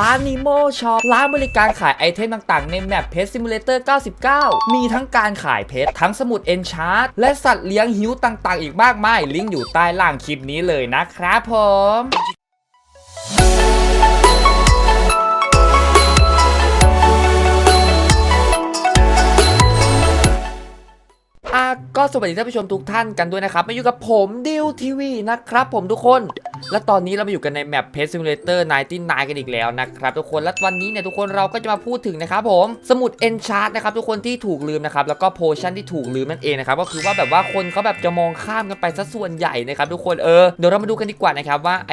ร้านนิโมช็อปร้านบริการขายไอเทมต่างๆ ในแมป Pet Simulator 99 มีทั้งการขายเพชรทั้งสมุดเอนชาร์ตและสัตว์เลี้ยงหิวต่างๆ อีกมากมาย ลิงก์อยู่ใต้ล่างคลิปนี้เลยนะครับผม ก็สวัสดีท่านผู้ชมทุกท่านกันด้วยนะครับ มาอยู่กับผมดิวทีวีนะครับผมทุกคน และตอนนี้เรามาอยู่กันในแมป Pet Simulator 99กันอีกแล้วนะครับทุกคน และวันนี้เนี่ยทุกคนเราก็จะมาพูดถึงนะครับผม สมุด Enchant นะครับทุกคนที่ถูกลืมนะครับ แล้วก็โพชั่นที่ถูกลืมนั่นเองนะครับ ก็คือว่าแบบว่าคนเขาแบบจะมองข้ามกันไปซะส่วนใหญ่นะครับทุกคน เออ เดี๋ยวเรามาดูกันดีกว่านะครับว่าไอ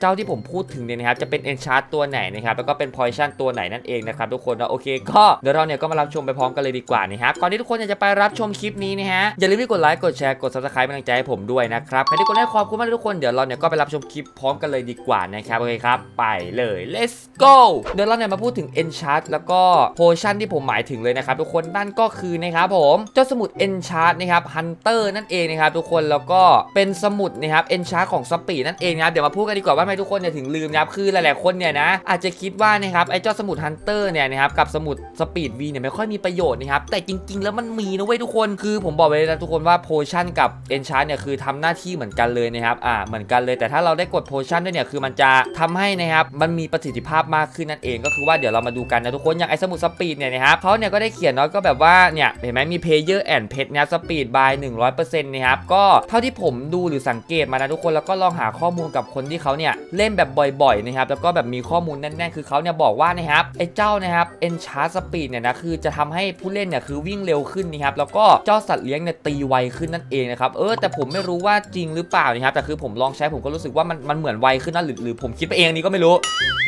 เจ้าที่ผมพูดถึงเนี่ยนะครับจะเป็น Enchant ตัวไหนนะครับแล้วก็เป็น Poison ตัวไหนนั่นเองนะครับทุกคนนะโอเคก็เดี๋ยวเราเนี่ยก็มารับชมไปพร้อมกันเลยดีกว่านะครับก่อนที่ทุกคนจะไปรับชมคลิปนี้นะฮะอย่าลืมกดไลค์กดแชร์กด Subscribe เป็นกำลังใจให้ผมด้วยนะครับใครที่กดไลค์ขอบคุณมากทุกคนเดี๋ยวเราเนี่ยก็ไปรับชมคลิปพร้อมกันเลยดีกว่านะครับโอเคครับไปเลย let's go เดี๋ยวเราเนี่ยมาพูดถึง Enchant แล้วก็ Potion ที่ผมหมายถึงเลยนะครับทุกคนนั่นก็คือนะครับผมเจ้าสมุด Enchant นะครับ Hunter นั่นเองนะครับทุกคนแล้วก็เป็นสมุดนะครับ Enchant ของสปีดนั่นเองนะครับเดี๋ยวมาพูดกันดีกว่าว่าำไมทุกคนเนี่ยถึงลืมนะครับคือหลายๆคนเนี่ยนะอาจจะคิดว่านะครับไอ้เจ้าสมุด Hunter เนี่ยนะครับกับสมุดสปีด V เนี่ยไม่ค่อยมีประโยชน์นะครับแต่จริง ๆ แล้วมันมีนะเว้ยทุกคนคือผมบอกไว้เลยนะทุกคนว่า Potion กับ Enchant เนี่ยคือทำหน้าที่เหมือนกันเลยนะครับอ่าเหมือนกันเลย แต่ถ้าเราได้กด Potion ด้วยเนี่ยคือมันจะทำให้นะครับมันมีประสิทธิภาพมากขึ้นนั่นเองก็คือว่าเดี๋ยวเรามาดูกันนะทุกคนอย่างไอ้สมุดสปีดเนี่ยนะครับเขาเนี่ยก็ได้เขียนเนาะก็แบบว่าเนี่ยเห็นไหมมี Player and Pet นะครับ Speed by 100%นะครับก็เท่าที่ผมดูหรือสังเกตมานะทุกคนแล้วก็ลองหาข้อมูลกับคนที่เขาเนี่ยเล่นแบบบ่อยๆนะครับแล้วก็แบบมีข้อมูลแน่นๆคือเขาเนี่ยบอกว่านะครับไอ้เจ้านะครับ Enchant Speed เนี่ยนะคือจะทำให้ผู้เล่นเนี่ยคือวิ่งเร็วขึ้นนะครับแล้วก็เจ้าสัตว์เลี้ยงเนี่ยตีไวขึ้นนั่นเองนะครับเออแต่ผมไม่รู้ว่าจริงหรือเปล่านะครับแต่คือผมลองใช้ผมก็รู้สึกว่ามันมันเหมือนไวขึ้นนะหรือหรือผมคิดไปเองนนี้ก็ไม่รู้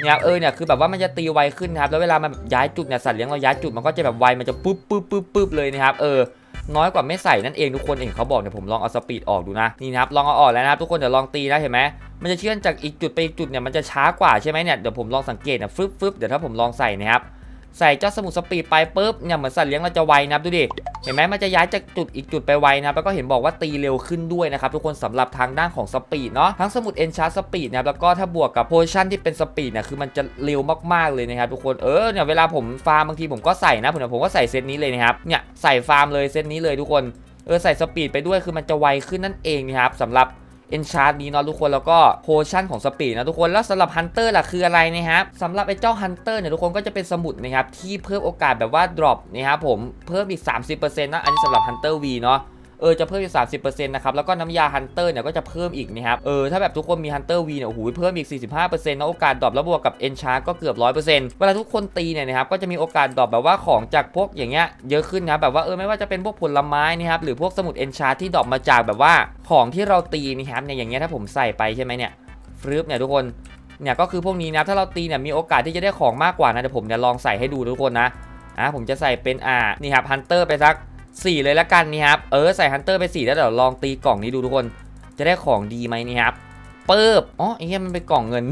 นะครับเออเนี่ยคือแบบว่ามันจะตีไวขึ้นนะครับแล้วเวลามันย้ายจุดเนี่ยสัตว์เลี้ยงเราย้ายจุดมันก็จะแบบไวมันจะปุ๊บปุ๊บปุ๊บปุ๊บเลยนะครับเออ น้อยกว่าไม่ใส่นั่นเองทุกคนเองเขาบอกเนี่ยผมลองเอาสปีดออกดูนะนี่นะครับลองเอาออกแล้วนะครับทุกคนเดี๋ยวลองตีนะเห็นไหมมันจะเชื่อนจากอีกจุดไปอีกจุดเนี่ยมันจะช้ากว่าใช่ไหมเนี่ยเดี๋ยวผมลองสังเกตนะฟึบฟึบเดี๋ยวถ้าผมลองใส่นะครับ ใส่เจ้าสมุดสปีดไปปุ๊บเนี่ยเหมือนสัตว์เลี้ยงเราจะไวนะครับดูดิเห็นไหมมันจะย้ายจากจุดอีกจุดไปไวนะครับแล้วก็เห็นบอกว่าตีเร็วขึ้นด้วยนะครับทุกคนสำหรับทางด้านของสปีดเนาะทั้งสมุดเอนชาร์สปีดนะแล้วก็ถ้าบวกกับโพชั่นที่เป็นสปีดเนี่ยคือมันจะเร็วมากๆเลยนะครับทุกคนเออเนี่ยเวลาผมฟาร์มบางทีผมก็ใส่นะผมผมก็ใส่เซตนี้เลยนะครับเนี่ยใส่ฟาร์มเลยเซตนี้เลยทุกคนเออใส่สปีดไปด้วยคือมันจะไวขึ้นนั่นเองนะครับสำหรับ e n c h a r t นี้เนาะทุกคนแล้วก็โพชั่นของสปีดนะทุกคนแล้วสำหรับ Hunter ล่ะคืออะไรนะครับสำหรับไอ้เจ้า Hunter เนี่ยทุกคนก็จะเป็นสมุดนะครับที่เพิ่มโอกาสแบบว่า drop นะครับผมเพิ่มอีก 30%นะอันนี้สำหรับ Hunter V เนาะ เออจะเพิ่มอีก 30%นะครับแล้วก็น้ำยา Hunter เนี่ยก็จะเพิ่มอีกนะครับเออถ้าแบบทุกคนมี Hunter V เนี่ยโอ้โหเพิ่มอีก 45%นะโอกาสดรอปแล้วบวกกับ Enchant ก็เกือบ 100%เวลาทุกคนตีเนี่ยนะครับก็จะมีโอกาสดรอปแบบว่าของจากพวกอย่างเงี้ยเยอะขึ้นนะแบบว่าเออไม่ว่าจะเป็นพวกผลไม้นะครับหรือพวกสมุด Enchant ที่ดรอปมาจากแบบว่าของที่เราตีนะครับเนี่ยอย่างเงี้ยถ้าผมใส่ไปใช่ไหมเนี่ยฟรึบเนี่ยทุกคนเนี่ยก็คือพวกนี้นะถ้าเราตีเนี่ยมีโอกาสที่จะได้ของมากกว่านะเดี๋ยวผมเนี่ยลองใส่ให้ดูทุกคนนะอะผมจะใส่เป็นอ่านี่ครับ Hunter ไปสัก 4 เลยละกันนี่ครับ เออใส่ฮันเตอร์ไป 4 แล้วเดี๋ยวลองตีกล่องนี้ดูทุกคน จะได้ของดีไหมนี่ครับ เปิบอ๋อไอ้เหี้ยมันเป็นกล่องเงิน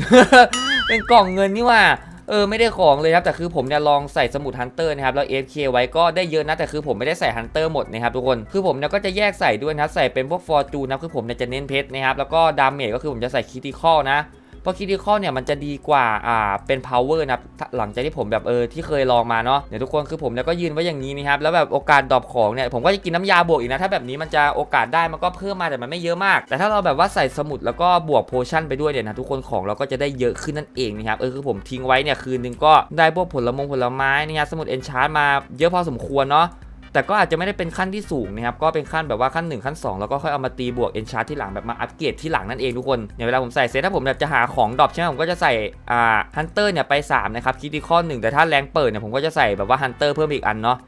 เป็นกล่องเงินนี่ว่า เออไม่ได้ของเลยครับ แต่คือผมเนี่ยลองใส่สมุดฮันเตอร์นะครับ แล้ว AFK ไว้ก็ได้เยอะนะ แต่คือผมไม่ได้ใส่ฮันเตอร์หมดนะครับทุกคน คือผมเนี่ยก็จะแยกใส่ด้วยนะ ใส่เป็นพวกฟอร์จูนนะ คือผมเนี่ยจะเน้นเพชรนะครับ แล้วก็ดาเมจก็คือผมจะใส่คิติคอลนะ เพราะคิติคอลเนี่ยมันจะดีกว่าอ่าเป็น power นะหลังจากที่ผมแบบเออที่เคยลองมาเนาะเดี๋ยวทุกคนคือผมเนี่ยก็ยืนไว้อย่างนี้นะครับแล้วแบบโอกาสดรอปของเนี่ยผมก็จะกินน้ำยาบวกอีกนะถ้าแบบนี้มันจะโอกาสได้มันก็เพิ่มมาแต่มันไม่เยอะมาก แต่ถ้าเราแบบว่าใส่สมุดแล้วก็บวกโพชั่นไปด้วยเนี่ยนะทุกคนของเราก็จะได้เยอะขึ้นนั่นเองนะครับเออคือผมทิ้งไว้เนี่ยคืนนึงก็ได้พวกผลมงผลไม้นะครับสมุดเอนชาร์มาเยอะพอสมควรเนาะ แต่ก็อาจจะไม่ได้เป็นขั้นที่สูงนะครับก็เป็นขั้นแบบว่าขั้น 1 ขั้น 2 แล้วก็ค่อยเอามาตีบวกเอนชาร์ที่หลังแบบมาอัปเกรดที่หลังนั่นเองทุกคนอย่างเวลาผมใส่เซตถ้าผมแบบจะหาของดรอปใช่ไหมผมก็จะใส่อ่าฮันเตอร์เนี่ยไป3นะครับคิดที่ข้อ1แต่ถ้าแรงเปิดเนี่ยผมก็จะใส่แบบว่าฮันเตอร์เพิ่มอีกอันเนาะ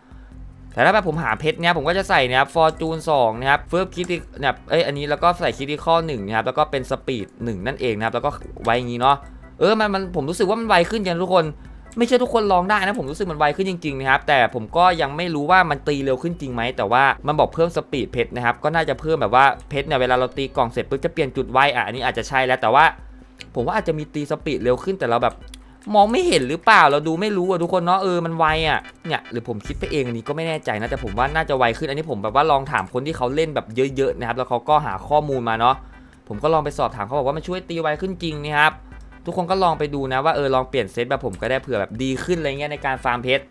แต่ถ้าแบบผมหาเพชรเนี่ยผมก็จะใส่นะครับฟอร์จูน2นะครับเฟิร์บคิดเนี่ยเอ้ยอันนี้แล้วก็ใส่คิดที่ข้อ1นะครับแล้วก็เป็นสปีด1นั่นเองนะครับแล้วก็ไว้อย่างนี้เนาะเออมันมันผมรู้สึกว่ามันไวขึ้นจังทุกคน ไม่ใช่ทุกคนลองได้นะผมรู้สึกมันไวขึ้นจริงๆนะครับแต่ผมก็ยังไม่รู้ว่ามันตีเร็วขึ้นจริงไหมแต่ว่ามันบอกเพิ่มสปีดเพชรนะครับก็น่าจะเพิ่มแบบว่าเพชรเนี่ยเวลาเราตีกล่องเสร็จปุ๊บจะเปลี่ยนจุดไวอะอันนี้อาจจะใช่แล้วแต่ว่า ผมว่าอาจจะมีตีสปีดเร็วขึ้นแต่เราแบบมองไม่เห็นหรือเปล่าเราดูไม่รู้อะทุกคนเนาะเออมันไวอะเนี่ยหรือผมคิดไปเองอันนี้ก็ไม่แน่ใจนะแต่ผมว่าน่าจะไวขึ้นอันนี้ผมแบบว่าลองถามคนที่เขาเล่นแบบเยอะๆนะครับแล้วเขาก็หาข้อมูลมาเนาะผมก็ลองไปสอบถามเขาบอกว่ามันช่วยตีไวขึ้นจริงนะครับ ทุกคนก็ลองไปดูนะว่าเออลองเปลี่ยนเซตแบบผมก็ได้เผื่อแบบดีขึ้นอะไรเงี้ยในการฟาร์มเพชร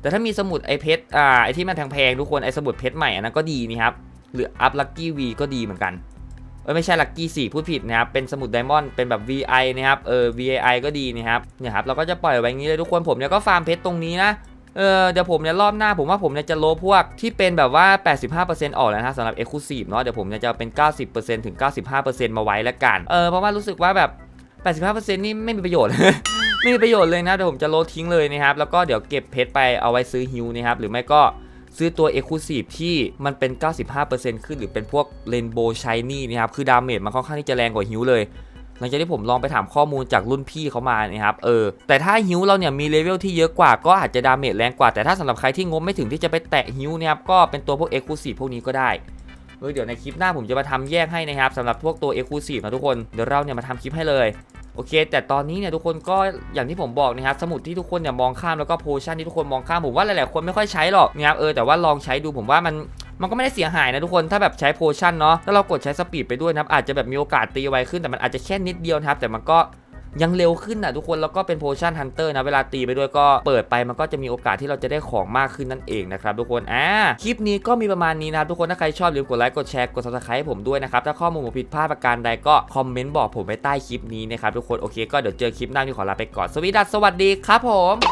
แต่ถ้ามีสมุดไอเพชรอ่าไอที่มันแพงๆทุกคนไอสมุดเพชรใหม่อันนั้นก็ดีนี่ครับหรืออัพลัคกี้วีก็ดีเหมือนกันเออไม่ใช่ลัคกี้สี่พูดผิดนะครับ เป็นสมุดไดมอนด์เป็นแบบ VI นะครับ เออ VI ก็ดีนะครับเนี่ยครับเราก็จะปล่อยไว้งี้เลยทุกคนผมเนี่ยก็ฟาร์มเพชรตรงนี้นะ เออเดี๋ยวผมเนี่ยรอบหน้าผมว่าผมเนี่ยจะโลพวกที่เป็นแบบว่า 85%ออกแล้วนะสำหรับ Exclusive เนาะเดี๋ยวผมเนี่ยจะเอาเป็น 90%ถึง 95%มาไว้แล้วกัน เออเพราะว่ารู้สึกว่าแบบ 85%นี่ไม่มีประโยชน์ ไม่มีประโยชน์เลยนะเดี๋ยวผมจะโลทิ้งเลยนะครับ แล้วก็เดี๋ยวเก็บเพชรไปเอาไว้ซื้อฮิวนะครับ หรือไม่ก็ซื้อตัว Exclusive ที่มันเป็น 95%ขึ้นหรือเป็นพวก Rainbow Shiny นะครับ คือดาเมจมันค่อนข้างที่จะแรงกว่าฮิวเลย หลังจากที่ผมลองไปถามข้อมูลจากรุ่นพี่เขามานะครับ เออ แต่ถ้าฮิวเราเนี่ยมีเลเวลที่เยอะกว่าก็อาจจะดาเมจแรงกว่า แต่ถ้าสำหรับใครที่งบไม่ถึงที่จะไปแตะฮิวนี่ยครับก็เป็นตัวพวกเอ็กซ์คลูซีพวกนี้ก็ได้เออเดี๋ยวในคลิปหน้าผมจะมาทำแยกให้นะครับสำหรับพวกตัวเอ็กซ์คลูซีฟนะทุกคน เดี๋ยวเราเนี่ยมาทำคลิปให้เลย โอเค แต่ตอนนี้เนี่ยทุกคนก็อย่างที่ผมบอกนะครับสมุดที่ทุกคนเนี่ยมองข้ามแล้วก็โพชั่นที่ทุกคนมองข้ามผมว่าหลายๆคนไม่ค่อยใช้หรอกนะครับเออแต่ว่าลองใช้ดูผมว่ามันมันก็ไม่ได้เสียหายนะทุกคน ถ้าแบบใช้โพชั่นเนาะ ถ้าเรากดใช้สปีดไปด้วยนะครับ อาจจะแบบมีโอกาสตีไวขึ้น แต่มันอาจจะแค่นิดเดียวนะครับ แต่มันก็ ยังเร็วขึ้นนะทุกคนแล้วก็เป็นโพชั่นฮันเตอร์นะเวลาตีไปด้วยก็เปิดไปมันก็จะมีโอกาสที่เราจะได้ของมากขึ้นนั่นเองนะครับทุกคนอ่าคลิปนี้ก็มีประมาณนี้นะครับทุกคนถ้าใครชอบอย่าลืมกดไลค์กดแชร์กดซับสไครต์ให้ผมด้วยนะครับถ้าข้อมูลผมผิดพลาดประการใดก็คอมเมนต์บอกผมไว้ใต้คลิปนี้นะครับทุกคนโอเคก็เดี๋ยวเจอคลิปหน้าที่ขอลาไปก่อนสวัสดีดัสสวัสดีครับผม